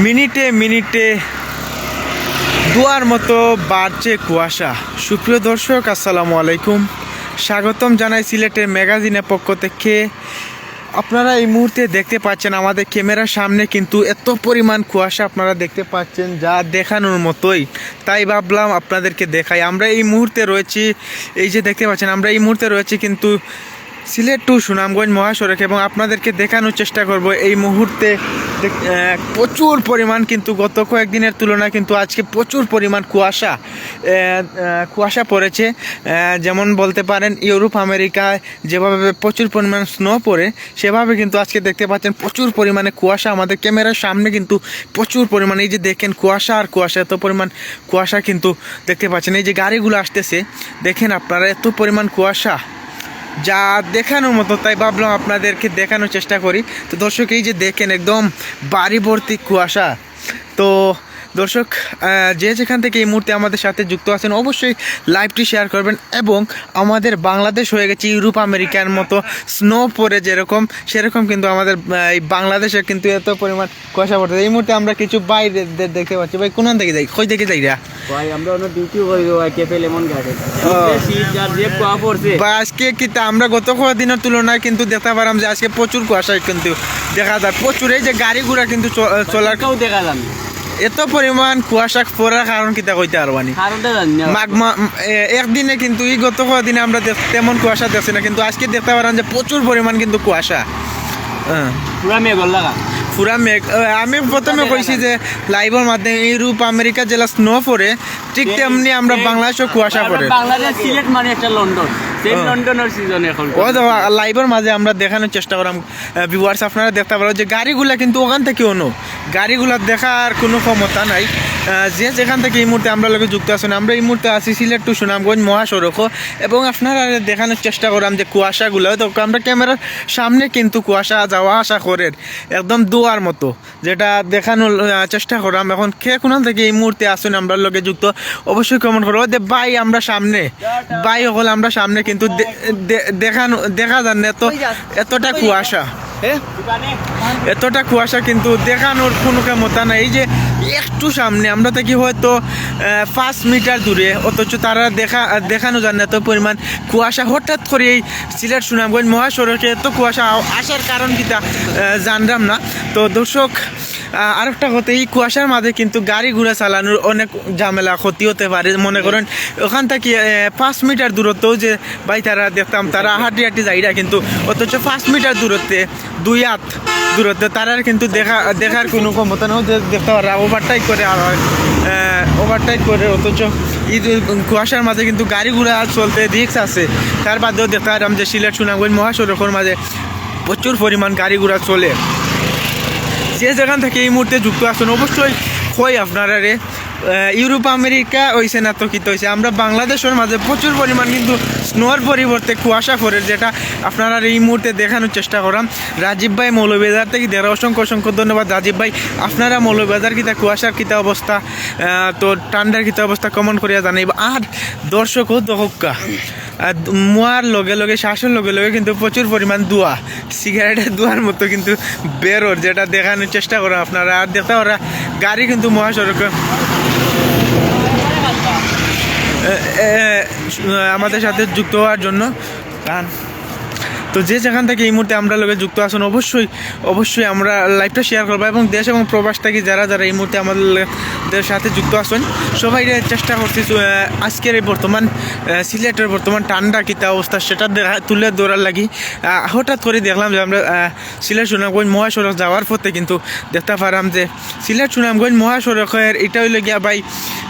মিনিটে মিনিটে দুয়ার মতো বাড়ছে কুয়াশা। সুপ্রিয় দর্শক, আসসালামু আলাইকুম। স্বাগতম জানাই সিলেটের ম্যাগাজিনের পক্ষ থেকে। আপনারা এই মুহূর্তে দেখতে পাচ্ছেন আমাদের ক্যামেরার সামনে কিন্তু এত পরিমাণ কুয়াশা আপনারা দেখতে পাচ্ছেন যা দেখানোর মতোই। তাই ভাবলাম আপনাদেরকে দেখাই। আমরা এই মুহূর্তে রয়েছি, এই যে দেখতে পাচ্ছেন, আমরা এই মুহূর্তে রয়েছি কিন্তু সিলেট টু সুনামগঞ্জ মহাসড়ক এবং আপনাদেরকে দেখানোর চেষ্টা করব এই মুহূর্তে প্রচুর পরিমাণ কিন্তু গত কয়েকদিনের তুলনায় কিন্তু আজকে প্রচুর পরিমাণ কুয়াশা কুয়াশা পড়েছে। যেমন বলতে পারেন ইউরোপ আমেরিকায় যেভাবে প্রচুর পরিমাণ স্নো পড়ে, সেভাবে কিন্তু আজকে দেখতে পাচ্ছেন প্রচুর পরিমাণে কুয়াশা। আমাদের ক্যামেরার সামনে কিন্তু প্রচুর পরিমাণে এই যে দেখেন কুয়াশা আর কুয়াশা, এত পরিমাণ কুয়াশা কিন্তু দেখতে পাচ্ছেন। এই যে গাড়িগুলো আসতেছে, দেখেন আপনারা এত পরিমাণ কুয়াশা। যা দেখানোর মতো, তাই ভাবলাম আপনাদেরকে দেখানোর চেষ্টা করি। তো দর্শক, এই যে দেখেন, একদম বাড়ি ভর্তি কুয়াশা। তো দর্শক যে যেখান থেকে এই মুহূর্তে আমাদের সাথে যুক্ত আছেন অবশ্যই লাইভটি শেয়ার করবেন এবং আমাদের বাংলাদেশ হয়ে গেছে ইউরোপ আমেরিকার মতো স্নো পরে যেরকম সেরকম কিন্তু আমাদের এই বাংলাদেশে কিন্তু এত পরিমাণ কুয়াশা পড়তে এই মুহূর্তে আমরা কিছু বাইরে দেখতে পাচ্ছি। ভাই কোন থেকে যাই? কই থেকে যাই রা? ভাই আমরা অন্য ডিউটি করি ভাই লেমন আজকে কি তা আমরা গত কদিনের তুলনায় কিন্তু দেখতে পারাম যে আজকে প্রচুর কুয়াশা কিন্তু দেখা যায়। প্রচুর এই যে গাড়ি ঘোড়া কিন্তু চলার কেউ দেখা যান এত পরিমাণ কুয়াশা পড়ার কারণ কিতা কইতে আর মা- একদিনে কিন্তু এই গত দিনে আমরা তেমন কুয়াশা দেখছি না কিন্তু আজকে দেখতে পারেন যে প্রচুর পরিমাণ কিন্তু কুয়াশা। পুরা লাগা পুরা মেঘ আমি প্রথমে কইছি যে লাইভের মাধ্যমে ইউরোপ আমেরিকা জেলা স্নো পড়ে ঠিক তেমনি আমরা বাংলাদেশও কুয়াশা পড়ে। বাংলাদেশ সিলেট মানে একটা লন্ডন লাইভের মাঝে আমরা দেখানোর চেষ্টা করলাম। ভিউয়ার্স আপনারা দেখতে পারো যে গাড়িগুলা কিন্তু ওখান থেকে অনু গাড়িগুলা দেখার কোনো ক্ষমতা নাই। যে যেখান থেকে এই মুহূর্তে আমরা লোকে যুক্ত আছেন আমরা এই মুহূর্তে আছি সিলেট টু সুনামগঞ্জ মহাসড়ক। এবং আপনারা দেখানোর চেষ্টা করলাম যে কুয়াশাগুলো তো আমরা ক্যামেরার সামনে কিন্তু কুয়াশা যাওয়া আসা করে একদম দোয়ার মতো। যেটা দেখানোর চেষ্টা করলাম। এখন কে কোন থেকে এই মুহূর্তে আসুন আমরা লোকে যুক্ত অবশ্যই কমেন্ট করব যে ভাই আমরা সামনে। ভাই হল আমরা সামনে কিন্তু দে- দে- দেখানো দেখা যান না। এত এতটা কুয়াশা। এতটা কুয়াশা কিন্তু দেখানোর কোনো ক্ষমতা নাই। এই যে একটু সামনে আমরা থাকি হয়তো পাঁচ মিটার দূরে অথচ তারা দেখা দেখানো যান না এত পরিমাণ কুয়াশা। হঠাৎ করে এই সিলেট সুনামগঞ্জ মহাসড়কে এত কুয়াশা আসার কারণ কিটা জানলাম না। তো দর্শক আরেকটা কথা এই কুয়াশার মাঝে কিন্তু গাড়ি ঘোড়া চালানোর অনেক ঝামেলা ক্ষতি হতে পারে। মনে করেন ওখান থেকে পাঁচ মিটার দূরত্ব যে ভাই তারা দেখতাম তারা হাঁটি হাঁটি যাইরা কিন্তু অথচ পাঁচ মিটার দূরত্বে দুই হাত দূরত্বে তারা কিন্তু দেখা দেখার কোনো ক্ষমতা নেই যে দেখতে পারে ওভারটাইক করে আর ওভারটাইক করে অথচ এই কুয়াশার মাঝে কিন্তু গাড়ি ঘোড়া চলতে রিক্স আছে। তার বাদেও দেখতে পারলাম যে সিলেট সুনামগঞ্জ মহাসড়কের মাঝে প্রচুর পরিমাণ গাড়ি ঘোড়া চলে। যে যেখান থেকে এই মুহূর্তে যুক্ত আছেন, অবশ্যই হয় আপনারা রে? ইউরোপ, আমেরিকা হয়েছে না হয়েছে আমরা বাংলাদেশের মাঝে প্রচুর পরিমাণ কিন্তু স্নোর পরিবর্তে কুয়াশা পড়ে, যেটা আপনারা এই মুহূর্তে দেখানোর চেষ্টা করাম। রাজীব ভাই মৌলবাজার থেকে দেড় অসংখ্য অসংখ্য ধন্যবাদ। রাজীব ভাই, আপনারা মৌলবাজার কিতা কুয়াশার কিতা অবস্থা তো ঠান্ডার কিতা অবস্থা কমন করিয়া জানাইব। আর দর্শকও দহকা আর মোয়ার লগে লগে শ্বাসের লগে লগে কিন্তু প্রচুর পরিমাণ দোয়া। সিগারেটের দোয়ার মতো কিন্তু বেরোর, যেটা দেখানোর চেষ্টা করো আপনারা। আর দেখতে ওরা গাড়ি কিন্তু মহাসড়কে। আমাদের সাথে যুক্ত হওয়ার জন্য। কারণ তো যে যেখান থেকে এই মুহূর্তে আমরা লোকে যুক্ত আসুন অবশ্যই অবশ্যই আমরা লাইভটা শেয়ার করব এবং দেশ এবং প্রবাস থেকে যারা যারা এই মুহূর্তে আমাদের সাথে যুক্ত আছেন, সবাই চেষ্টা করছি আজকের এই বর্তমান সিলেটের বর্তমান ঠান্ডা কিতা অবস্থা সেটা তুলে ধরার লাগি হঠাৎ করে দেখলাম যে আমরা সিলেট সুনামগঞ্জ মহাসড়ক যাওয়ার পথে কিন্তু দেখতে পারাম যে সিলেট সুনামগঞ্জ মহাসড়কের এটা হইল গিয়া ভাই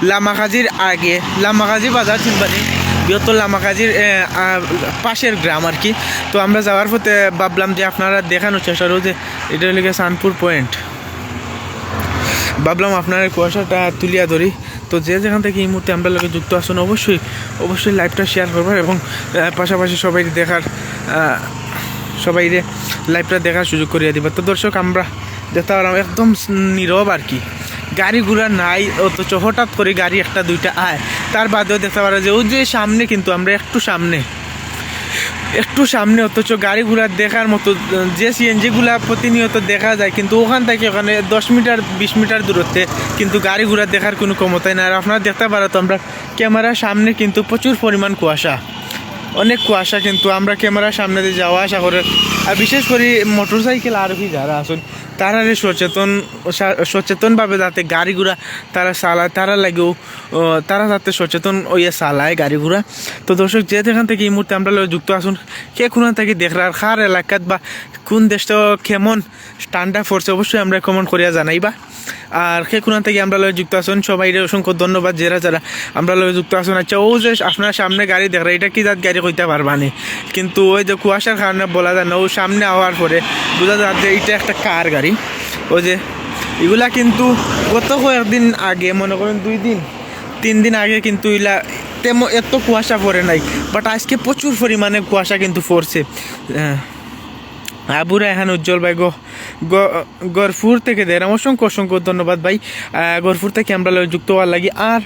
লামাকাজির আগে লামাকাজি বাজার চিনবানি বৃহত্তর লামাকাজির পাশের গ্রাম আর কি। তো আমরা যাওয়ার পথে ভাবলাম যে আপনারা দেখানোর চেষ্টা করব যে এটা গিয়ে সানপুর পয়েন্ট। ভাবলাম আপনার কুয়াশাটা তুলিয়া ধরি। তো যে যেখান থেকে এই মুহূর্তে আমরা লোকে যুক্ত আসুন অবশ্যই অবশ্যই লাইভটা শেয়ার করবেন এবং পাশাপাশি সবাই দেখার সবাই লাইভটা দেখার সুযোগ করিয়া দিবা তো দর্শক, আমরা দেখতে পারলাম একদম নীরব আর কি। গাড়ি ঘোড়া নাই, অথচ হঠাৎ করে গাড়ি একটা দুইটা আয়। তার বাদেও দেখতে পারো যে ওই যে সামনে কিন্তু আমরা একটু সামনে। একটু সামনে, অথচ গাড়ি ঘোড়া দেখার মতো, যে সিএনজিগুলা প্রতিনিয়ত দেখা যায়, কিন্তু ওখান থেকে ওখানে দশ মিটার, বিশ মিটার দূরত্বে কিন্তু গাড়ি ঘোড়া দেখার কোনো ক্ষমতাই না আর আপনারা দেখতে পারো তো আমরা ক্যামেরার সামনে কিন্তু প্রচুর পরিমাণ কুয়াশা। অনেক কুয়াশা কিন্তু আমরা ক্যামেরার সামনে দিয়ে যাওয়া আসা করে। আর বিশেষ করে মোটর সাইকেল আরোহী যারা আসুন তারা সচেতন সচেতনভাবে যাতে গাড়ি ঘোড়া তারা চালায়, তারা লাগেও তারা যাতে সচেতন ওইয়া চালায় গাড়ি ঘোড়া তো দর্শক যে যেখান থেকে এই মুহূর্তে আমরা যুক্ত আসুন কে কোনো থেকে দেখার খার এলাকাত বা কোন দেশটা কেমন ঠান্ডা পড়ছে অবশ্যই আমরা কমেন্ট করিয়া জানাইবা। আর সে কোন থেকে আমরা লগে যুক্ত আসুন সবাই অসংখ্য ধন্যবাদ, যারা যারা আমরা লগে যুক্ত আসুন আচ্ছা ও যে আপনার সামনে গাড়ি দেখরা, এটা কি জাত গাড়ি কইতে পারবানি কিন্তু ওই যে কুয়াশার কারণে বলা যায় না, ও সামনে আওয়ার পরে বোঝা যায় যে এটা একটা কার গাড়ি। ওই যে এগুলা কিন্তু গত কয়েকদিন আগে, মনে করেন দুই দিন, তিন দিন আগে কিন্তু এগুলা তেমন এত কুয়াশা পড়ে নাই বাট আজকে প্রচুর পরিমাণে কুয়াশা কিন্তু পড়ছে। আহ, আবুরা এখান উজ্জ্বল ভাই গরফুর থেকে দেন। অসংখ্য অসংখ্য ধন্যবাদ ভাই। গরফুর থেকে আমরা যুক্ত হওয়ার লাগি। আর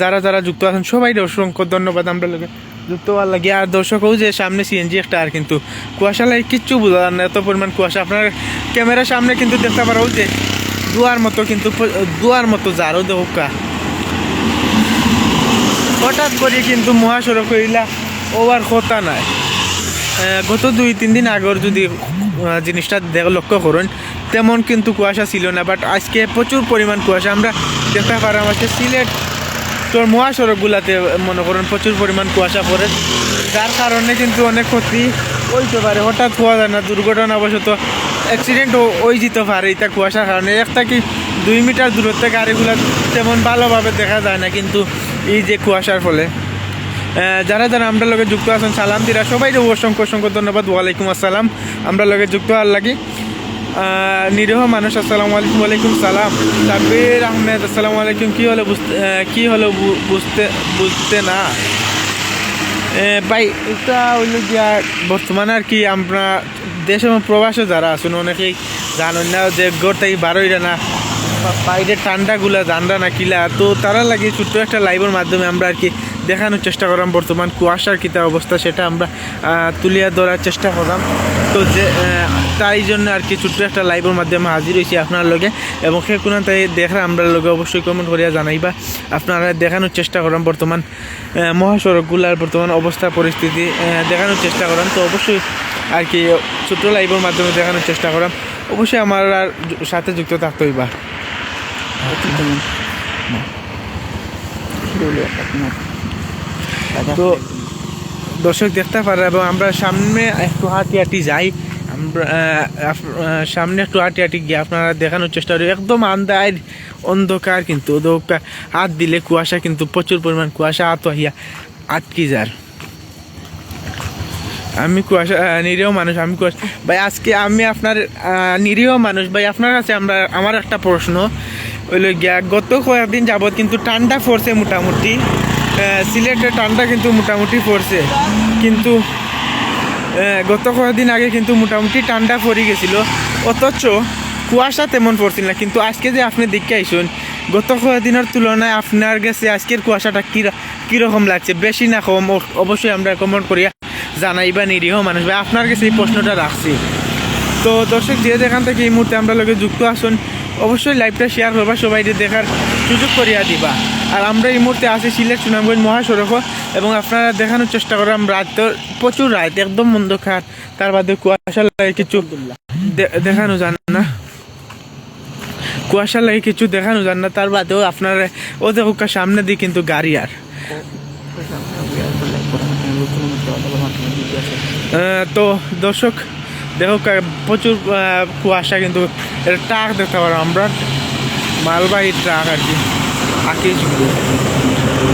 যারা যারা যুক্ত আছেন সবাই অসংখ্য ধন্যবাদ আমরা যুক্ত হওয়ার লাগি। আর দর্শকও যে সামনে সিএনজি একটা আর কিন্তু কুয়াশা লাগে কিচ্ছু বোঝা না। এত পরিমাণ কুয়াশা। আপনার ক্যামেরার সামনে কিন্তু দেখতে পারো যে দুয়ার মতো কিন্তু দুয়ার মতো যারও দেখা হঠাৎ করে কিন্তু মহাসড়ক হইলা ওভার কথা নাই। গত দুই, তিন দিন আগর যদি জিনিসটা লক্ষ্য করুন, তেমন কিন্তু কুয়াশা ছিল না বাট আজকে প্রচুর পরিমাণ কুয়াশা। আমরা দেখতে পারলাম আজকে সিলেট, তোর মহাসড়কগুলাতে মনে করুন, প্রচুর পরিমাণ কুয়াশা পড়ে। যার কারণে কিন্তু অনেক ক্ষতি হইতে পারে। হঠাৎ হওয়া যায় না, দুর্ঘটনাবশত অ্যাক্সিডেন্ট ওই যেতে পারে এটা কুয়াশার কারণে। একটা কি দুই মিটার দূরত্বে গাড়িগুলো তেমন ভালোভাবে দেখা যায় না, কিন্তু এই যে কুয়াশার ফলে। যারা যারা আমরা লগে যুক্ত আছেন, সালাম দিরা। সবাই অসংখ্য অসংখ্য ধন্যবাদ। ওয়ালাইকুম আসসালাম। আমরা লগে যুক্ত আর লাগি। নিরীহ মানুষ, আসসালামু আলাইকুম, ওয়ালাইকুম সালাম। সাব্বির আহমেদ, আসসালামু আলাইকুম। কি হলো বুঝতে কি হলো বুঝতে বুঝতে না? ভাই, এটা হইল গিয়া বর্তমানে আর কি আমরা দেশ এবং প্রবাসে যারা আছেন, অনেকেই জানেন না যে গোটাই বারোই না। বাইরে ঠান্ডাগুলা জানরা না কিলা। তো তারা লাগে ছোট্ট একটা লাইভের মাধ্যমে আমরা আর কি দেখানোর চেষ্টা করলাম বর্তমান কুয়াশার কিতা অবস্থা সেটা আমরা তুলিয়া ধরার চেষ্টা করলাম তো যে তাই জন্য আর কি ছোট্ট একটা লাইভের মাধ্যমে হাজির হয়েছি আপনার লগে। এবং সে কোনো তাই দেখা আমরা লগে অবশ্যই কমেন্ট করিয়া জানাইবা আপনারা দেখানোর চেষ্টা করলাম বর্তমান মহাসড়কগুলার বর্তমান অবস্থা পরিস্থিতি দেখানোর চেষ্টা করলাম তো অবশ্যই আর কি ছোট্ট লাইভের মাধ্যমে দেখানোর চেষ্টা করলাম অবশ্যই আমার আর সাথে যুক্ত থাকতে হইবা তো দর্শক দেখতে পারে এবং আমরা সামনে একটু হাঁটি হাঁটি যাই। আমরা সামনে একটু হাঁটি হাঁটি গিয়ে আপনারা দেখানোর চেষ্টা করি। একদম আন্দার অন্ধকার কিন্তু হাত দিলে কুয়াশা কিন্তু প্রচুর পরিমাণ কুয়াশা হাত হইয়া আটকি যার আমি কুয়াশা নিরীহ মানুষ, আমি কুয়াশা, ভাই, আজকে আমি আপনার নিরীহ মানুষ। ভাই, আপনার কাছে আমরা, আমার একটা প্রশ্ন গিয়া, গত কয়েকদিন যাবৎ কিন্তু ঠান্ডা পড়ছে মোটামুটি। আহ, সিলেটে ঠান্ডা কিন্তু মোটামুটি পড়ছে। কিন্তু গত কয়েকদিন আগে কিন্তু মোটামুটি ঠান্ডা পড়ে গেছিল। অথচ কুয়াশা তেমন পড়ছিল না। কিন্তু আজকে যে আপনি দেখে আইসুন গত কয়েকদিনের তুলনায় আপনার কাছে আজকের কুয়াশাটা কী কীরকম লাগছে? বেশি না কম? অবশ্যই আমরা কমেন্ট করিয়া জানাইবা নিরীহ মানুষ। ভাই আপনার কাছে এই প্রশ্নটা রাখছি। তো দর্শক যে যেখান থেকে এই মুহূর্তে আমরা লগে যুক্ত আসুন অবশ্যই লাইভটা শেয়ার করবা। সবাই দেখার সুযোগ করিয়া দিবা। আর আমরা এই মুহূর্তে আছি সিলেট সুনামগঞ্জ মহাসড়ক এবং আপনারা দেখানোর চেষ্টা করাম রাত প্রচুর রাত, একদম অন্ধকার। তার বাদে কুয়াশা লাগে কিছু দেখানো যান না। কুয়াশা লাগে কিছু দেখানো যান না, তার বাদেও আপনারা ও দেখো সামনে দিয়ে কিন্তু গাড়ি আর। তো দর্শক দেখো প্রচুর কুয়াশা কিন্তু এটা ট্রাক দেখতে পারো আমরা। মালবাহী ট্রাক আর কি আকিস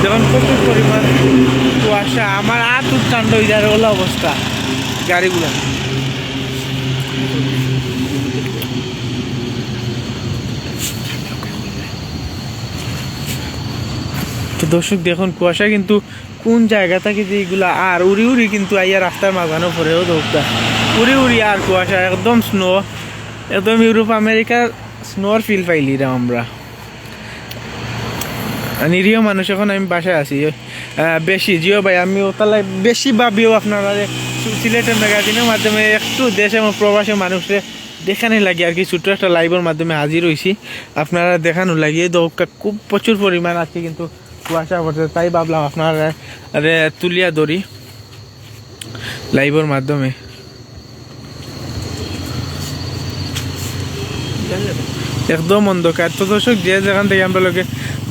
যখন প্রচুর পরিমাণ কুয়াশা, আমার আর হয়ে যায় ওলা অবস্থা, গাড়িগুলো। তো দর্শক, দেখুন কুয়াশা কিন্তু কোন জায়গা থেকে যে এগুলা আর উড়ি উড়ি কিন্তু আইয়া রাস্তার মাঝানো পরেও দৌড়টা উড়ি উড়ি আর কুয়াশা, একদম স্নো একদম ইউরোপ, আমেরিকার স্নোর ফিল পাইলি রা আমরা। নিরীহ মানুষ, এখন আমি বাসায় আছি। বেশি, জিও ভাই আমি ওতালাই বেশি ভাবিও আপনারা সিলেটের ম্যাগাজিনের মাধ্যমে একটু দেশ এবং প্রবাসী মানুষের দেখানি লাগে আর কি। ছোট্ট একটা লাইভের মাধ্যমে হাজির হয়েছি আপনারা দেখানো লাগিয়ে দৌকা খুব প্রচুর পরিমাণ আছে কিন্তু কুয়াশা পড়ছে, তাই ভাবলাম আপনারা তুলিয়া ধরি লাইভের মাধ্যমে। একদম অন্ধকার। তো দর্শক, যে যেখান থেকে আমরা লোকে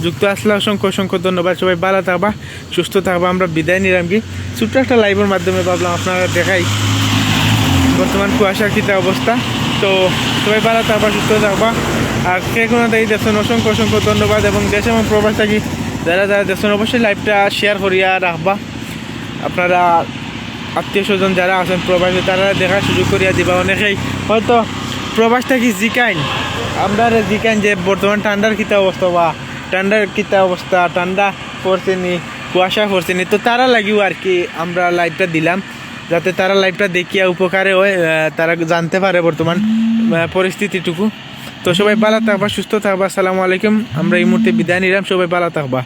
যুক্ত আসলে অসংখ্য অসংখ্য ধন্যবাদ। সবাই ভালো থাকবা, সুস্থ থাকবা, আমরা বিদায় নিলাম কি? ছোট্ট একটা লাইভের মাধ্যমে ভাবলাম আপনারা দেখাই বর্তমান কুয়াশার কীটা অবস্থা। তো সবাই ভালো থাকবা, সুস্থ থাকবা। আর কে কোনো তাই দেখছেন, অসংখ্য অসংখ্য ধন্যবাদ। এবং দেশ এবং প্রবাস থাকি, যারা যারা দেখছেন, অবশ্যই লাইভটা শেয়ার করিয়া রাখবা। আপনারা আত্মীয় স্বজন যারা আছেন, প্রবাসী, তারা দেখার সুযোগ করিয়া দিবা। অনেকেই হয়তো প্রবাস থাকি জিকাইন? আমরা জিকাইন যে বর্তমান ঠান্ডার কিতা অবস্থা বা ঠান্ডার কিতা অবস্থা, ঠান্ডা পড়ছে নি কুয়াশা পড়ছে নি তো তারা লাগিও আর কি আমরা লাইভটা দিলাম, যাতে তারা লাইভটা দেখিয়া উপকারে হয় তারা জানতে পারে বর্তমান পরিস্থিতিটুকু। তো সবাই ভালো থাকবা, সুস্থ থাকবা, আসসালামু আলাইকুম। আমরা এই মুহূর্তে বিদায় নিলাম, সবাই ভালো থাকবা।